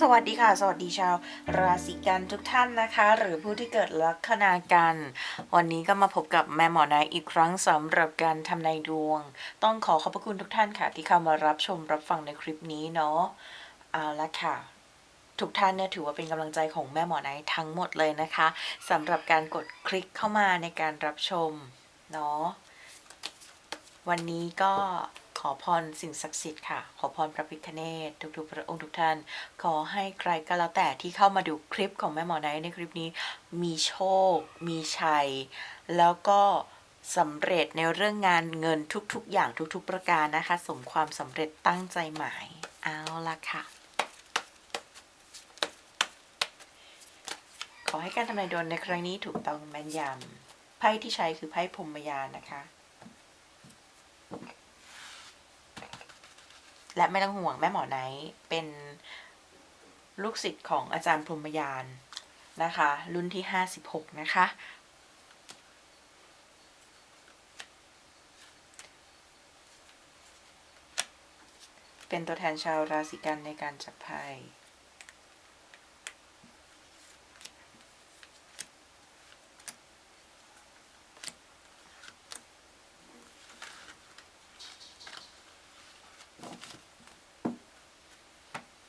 สวัสดีค่ะ สวัสดีชาว ราศีกันทุกท่านนะคะ หรือผู้ที่เกิดลัคนากัน วันนี้ก็มาพบกับแม่หมอนายอีกครั้งสำหรับการทำนายดวง ต้องขอขอบพระคุณทุกท่านค่ะ ที่เข้ามารับชมรับฟังในคลิปนี้เนาะเอาละค่ะทุกท่านเนี่ยถือว่าเป็นกำลังใจของแม่หมอนายทั้งหมดเลยนะคะสำหรับการกดคลิกเข้ามาในการรับชมเนาะวันนี้ก็ อพรสิ่งศักดิ์สิทธิ์ค่ะ ขอพรพระพิฆเนศทุกๆ พระองค์ทุกท่าน ขอให้ใครก็แล้วแต่ที่เข้ามาดูคลิปของแม่หมอไนท์ในคลิปนี้ มีโชค มีชัย แล้วก็สำเร็จในเรื่องงานเงินทุกๆ อย่างทุกๆ ประการนะคะ สมความสำเร็จตั้งใจหมาย เอาละค่ะ ขอให้การทำนายดวงในครั้งนี้ถูกต้องแม่นยำไพ่ที่ใช้คือไพ่พรมยานนะคะ และไม่ต้องห่วงแม่หมอไนท์เป็นลูกศิษย์ของอาจารย์พรหมยานนะคะ รุ่นที่ 56 นะคะ เป็นตัวแทนชาวราศีกันในการจับไพ่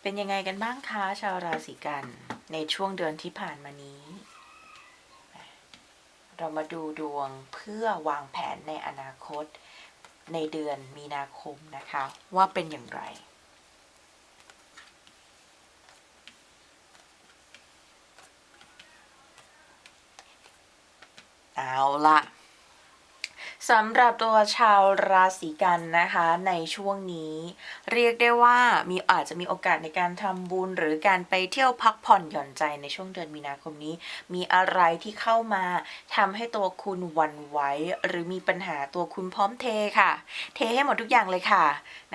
เป็นยังไงกันบ้างคะชาวราศีกัน ในช่วงเดือนที่ผ่านมานี้ เรามาดูดวงเพื่อวางแผนในอนาคต ในเดือนมีนาคมนะคะ ว่าเป็นอย่างไรเอาละ สำหรับตัวชาวราศีกันนะคะในช่วงนี้ เรียกได้ว่ามีอาจจะมีโอกาสในการทำบุญ หรือการไปเที่ยวพักผ่อนหย่อนใจในช่วงเดือนมีนาคมนี้ มีอะไรที่เข้ามาทำให้ตัวคุณวั่นไหวหรือมีปัญหาตัวคุณพร้อมเทค่ะ เทให้หมดทุกอย่างเลยค่ะ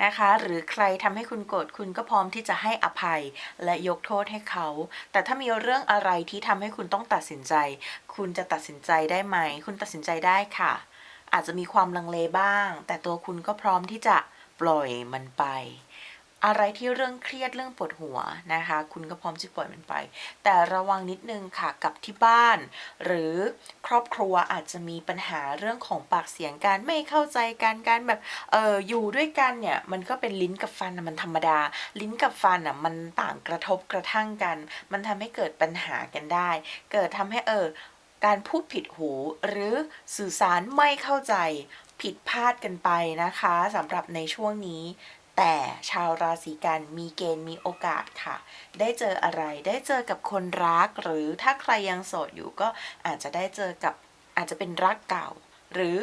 นะคะ หรือใครทำให้คุณโกรธคุณก็พร้อมที่จะให้อภัยและยกโทษให้เขา แต่ถ้ามีเรื่องอะไรที่ทำให้คุณต้องตัดสินใจ คุณจะตัดสินใจได้ไหม คุณตัดสินใจได้ค่ะ อาจจะมีความลังเลบ้าง แต่ตัวคุณก็พร้อมที่จะปล่อยมันไป อะไรที่เรื่องเครียดเรื่องปวดหัวนะคะ คุณก็พร้อมที่ปล่อยมันไป แต่ระวังนิดนึงค่ะกับที่บ้าน หรือครอบครัวอาจจะมีปัญหาเรื่องของปากเสียงกันไม่เข้าใจกันการแบบเอออยู่ด้วยกันเนี่ยมันก็เป็นลิ้นกับฟันมันธรรมดา ลิ้นกับฟันอะมันต่างกระทบกระทั่งกัน มันทำให้เกิดปัญหากันได้ เกิดทำให้เออ การพูดผิดหู หรือสื่อสารไม่เข้าใจผิดพลาดกันไปนะคะสำหรับในช่วงนี้ แต่ชาวราศีกันมีเกณฑ์มีโอกาสค่ะ ได้เจออะไรได้เจอกับคนรัก หรือถ้าใครยังโสดอยู่ก็อาจจะได้เจอกับอาจจะเป็นรักเก่า หรือ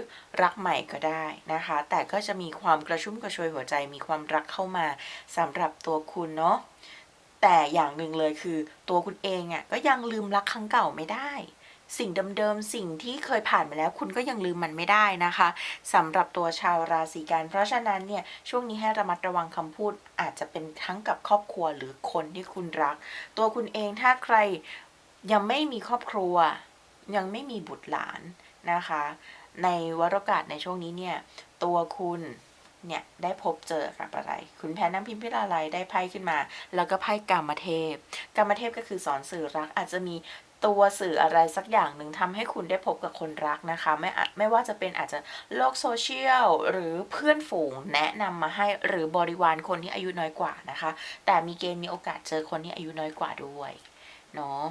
รักใหม่ก็ได้นะคะ แต่ก็จะมีความกระชุ่มกระชวยหัวใจมีความรักเข้ามาสำหรับตัวคุณเนาะแต่อย่างหนึ่งเลยคือ ตัวคุณเองอะก็ยังลืมรักครั้งเก่าไม่ได้ สิ่งเดิมๆ สิ่งที่เคยผ่านมาแล้ว คุณก็ยังลืมมันไม่ได้นะคะสำหรับตัวชาวราศีกัน เพราะฉะนั้นเนี่ยช่วงนี้ให้ระมัดระวังคำพูด อาจจะเป็นทั้งกับครอบครัวหรือคนที่คุณรัก ตัวคุณเองถ้าใครยังไม่มีครอบครัว ยังไม่มีบุตรหลานนะคะ ในวรกาสในช่วงนี้เนี่ยตัวคุณเนี่ยได้พบเจอกับอะไร คุณแพ้น้ำพิมพิลาไลยได้ไพ่ขึ้นมา แล้วก็ไพ่กรรมเทพกรรมเทพก็คือสอนสื่อรักอาจจะมี ตัวสื่ออะไรสักอย่างหนึ่งทำให้คุณได้พบกับคนรักนะคะ ไม่ไม่ว่าจะเป็นอาจจะโลกโซเชียลหรือเพื่อนฝูงแนะนำมาให้หรือบริวารคนที่อายุน้อยกว่านะคะ แต่มีเกณฑ์มีโอกาสเจอคนที่อายุน้อยกว่าด้วยเนาะ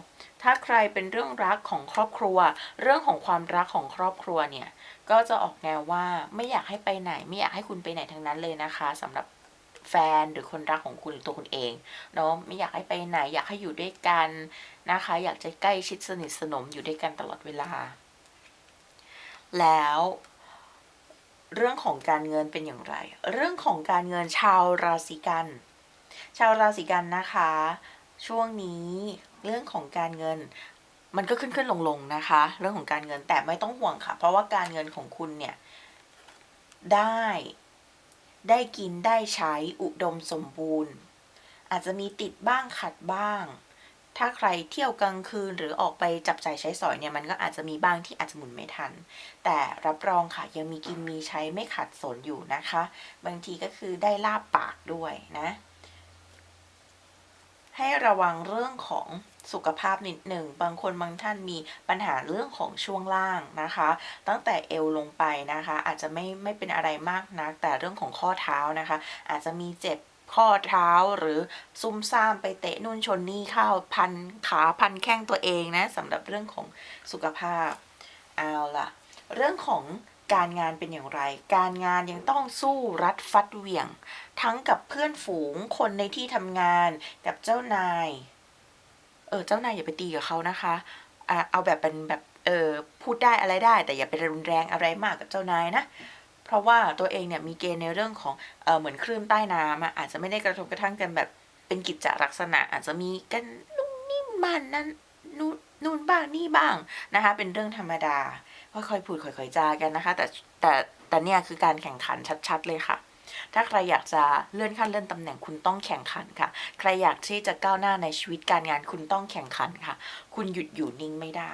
ถ้าใครเป็นเรื่องรักของครอบครัว เรื่องของความรักของครอบครัวเนี่ยก็จะออกแนวว่าไม่อยากให้ไปไหน ไม่อยากให้คุณไปไหนทั้งนั้นเลยนะคะสำหรับ แฟนหรือคนรักของคุณหรือตัวคุณเองเนาะไม่อยากให้ไปไหนอยากให้อยู่ด้วยกันนะคะ อยากจะใกล้ชิดสนิทสนมอยู่ด้วยกันตลอดเวลา แล้วเรื่องของการเงินเป็นอย่างไร เรื่องของการเงินชาวราศีกัน ชาวราศีกันนะคะ ช่วงนี้เรื่องของการเงินมันก็ขึ้นขึ้นลงลงนะคะ เรื่องของการเงินแต่ไม่ต้องห่วงค่ะ เพราะว่าการเงินของคุณเนี่ยได้ ได้กินได้ใช้อุดมสมบูรณ์ อาจจะมีติดบ้างขัดบ้าง ถ้าใครเที่ยวกลางคืนหรือออกไปจับจ่ายใช้สอยเนี่ยมันก็อาจจะมีบ้างที่อาจจะหมุนไม่ทัน แต่รับรองค่ะยังมีกินมีใช้ไม่ขาดสนอยู่นะคะ บางทีก็คือได้ลาบปากด้วยนะ ให้ระวังเรื่องของ สุขภาพนิดหนึ่ง บางคนบางท่านมีปัญหาเรื่องของช่วงล่างนะคะ ตั้งแต่เอวลงไปนะคะ อาจจะไม่ไม่เป็นอะไรมากนัก แต่เรื่องของข้อเท้านะคะ อาจจะมีเจ็บข้อเท้าหรือซุ่มซ่ามไปเตะนู่นชนนี่เข้าพันขาพันแข้งตัวเองนะสำหรับเรื่องของสุขภาพเอาล่ะ เรื่องของการงานเป็นอย่างไร การงานยังต้องสู้รัดฟัดเหวี่ยง ทั้งกับเพื่อนฝูงคนในที่ทำงานกับเจ้านาย เออเจ้านายอย่าไปตีกับเขานะคะเอาแบบเป็นแบบเออพูดได้อะไรได้ แต่อย่าไปรุนแรงอะไรมากกับเจ้านายนะเพราะว่าตัวเองเนี่ยมีเกณฑ์ในเรื่องของเออเหมือนคลื่นใต้น้ำอะอาจจะไม่ได้กระทบกระทั่งกันแบบเป็นกิจจลักษณะ อาจจะมีกันนุ่นนี่มันนั่นนู่นนู่นบ้างนี่บ้างนะคะ เป็นเรื่องธรรมดาค่อยๆพูดค่อยๆจากันนะคะ แต่แต่แต่เนี่ยคือการแข่งขันชัด ๆ เลยค่ะ ถ้าใครอยากจะเลื่อนขั้นเลื่อนตำแหน่งคุณต้องแข่งขันค่ะ ใครอยากที่จะก้าวหน้าในชีวิตการงานคุณต้องแข่งขันค่ะ คุณหยุดอยู่นิ่งไม่ได้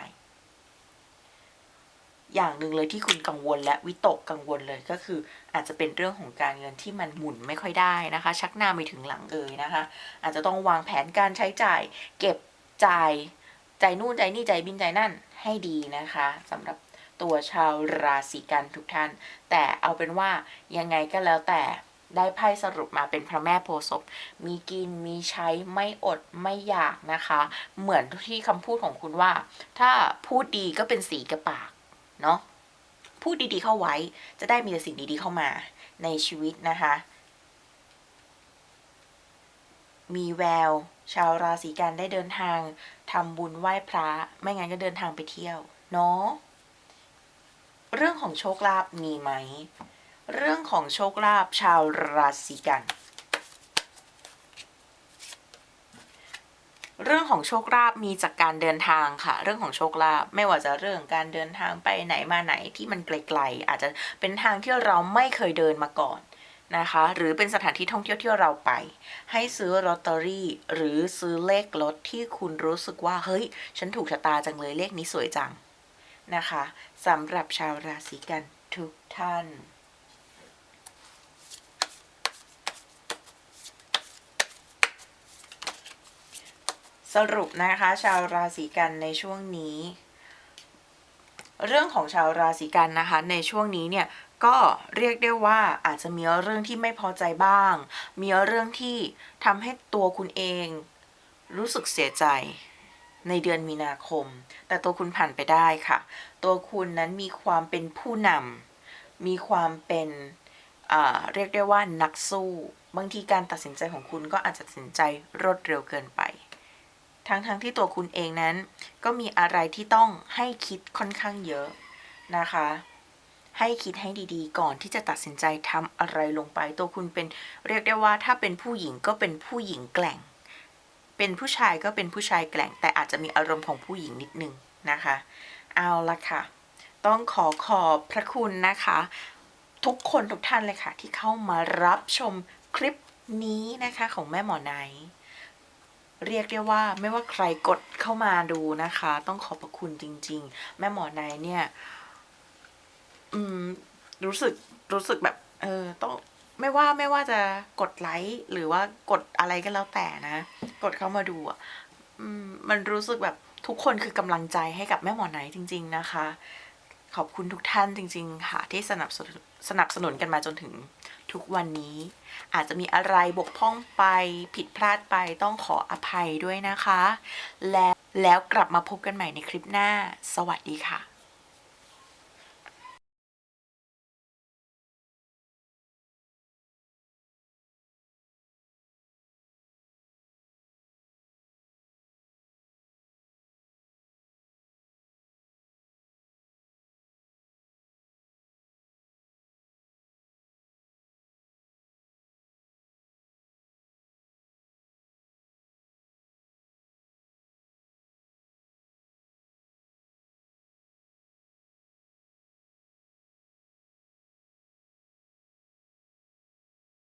อย่างหนึ่งเลยที่คุณกังวลและวิตกกังวลเลยก็คือ อาจจะเป็นเรื่องของการเงินที่มันหมุนไม่ค่อยได้นะคะ ชักหน้าไม่ถึงหลังเอ่ยนะคะ อาจจะต้องวางแผนการใช้จ่าย เก็บจ่ายจ่ายนู่นจ่ายนี่จ่ายบินจ่ายนั่นให้ดีนะคะสำหรับ ตัวชาวราศีกันทุกท่าน แต่เอาเป็นว่ายังไงก็แล้วแต่ได้ไพ่สรุปมาเป็นพระแม่โพศพมีกินมีใช้ไม่อดไม่อยากนะคะ เหมือนที่คำพูดของคุณว่า ถ้าพูดดีก็เป็นสีกระปากเนาะพูดดีๆเข้าไว้จะได้มีแต่สิ่งดีๆเข้ามาในชีวิตนะคะ มีแวว ชาวราศีกันได้เดินทางทำบุญไหว้พระ ไม่งั้นก็เดินทางไปเที่ยว เนาะ เรื่องของโชคลาภมีไหม เรื่องของโชคลาภชาวราศีกัน เรื่องของโชคลาภมีจากการเดินทางค่ะ เรื่องของโชคลาภไม่ว่าจะเรื่องการเดินทางไปไหนมาไหนที่มันไกลๆ อาจจะเป็นทางที่เราไม่เคยเดินมาก่อนนะคะหรือเป็นสถานที่ท่องเที่ยวที่เราไป ให้ซื้อลอตเตอรี่ หรือซื้อเลขรถที่คุณรู้สึกว่า เฮ้ย ฉันถูกชะตาจังเลยเลขนี้สวยจัง นะคะสำหรับชาวราศีกันทุกท่าน สรุปนะคะชาวราศีกันในช่วงนี้ เรื่องของชาวราศีกันนะคะในช่วงนี้เนี่ยก็เรียกได้ว่าอาจจะมีเรื่องที่ไม่พอใจบ้าง มีเรื่องที่ทำให้ตัวคุณเองรู้สึกเสียใจ ในเดือนมีนาคม แต่ตัวคุณผ่านไปได้ค่ะ ตัวคุณนั้นมีความเป็นผู้นำมีความเป็นเรียกได้ว่านักสู้ บางทีการตัดสินใจของคุณก็อาจจะตัดสินใจรวดเร็วเกินไป ทั้งๆทที่ตัวคุณเองนั้น ก็มีอะไรที่ต้องให้คิดค่อนข้างเยอะนะคะ ให้คิดให้ดีๆ ก่อนที่จะตัดสินใจทำอะไรลงไป ตัวคุณเป็นเรียกได้ว่าถ้าเป็นผู้หญิงก็เป็นผู้หญิงแกล่ง เป็นผู้ชายก็เป็นผู้ชายแกล่ง แต่อาจจะมีอารมณ์ของผู้หญิงนิดนึงนะคะ เอาละค่ะ ต้องขอขอบพระคุณนะคะ ทุกคนทุกท่านเลยค่ะ ที่เข้ามารับชมคลิปนี้นะคะของแม่หมอไนเรียกได้ว่าไม่ว่าใครกดเข้ามาดูนะคะ ต้องขอบพระคุณจริง ๆ แม่หมอไนเนี่ย อืม รู้สึกรู้สึกแบบ เออต้อง ไม่ว่าไม่ว่าจะกดไลค์หรือว่ากดอะไรก็แล้วแต่นะ กดเข้ามาดูอะมันรู้สึกแบบทุกคนคือกำลังใจให้กับแม่หมอไนจริง ๆ นะคะ ขอบคุณทุกท่านจริง ๆ ค่ะ ที่สนับสนุนสนับสนุนกันมาจนถึงทุกวันนี้ อาจจะมีอะไรบกพร่องไปผิดพลาดไปต้องขออภัยด้วยนะคะ และแล้วกลับมาพบกันใหม่ในคลิปหน้า สวัสดีค่ะ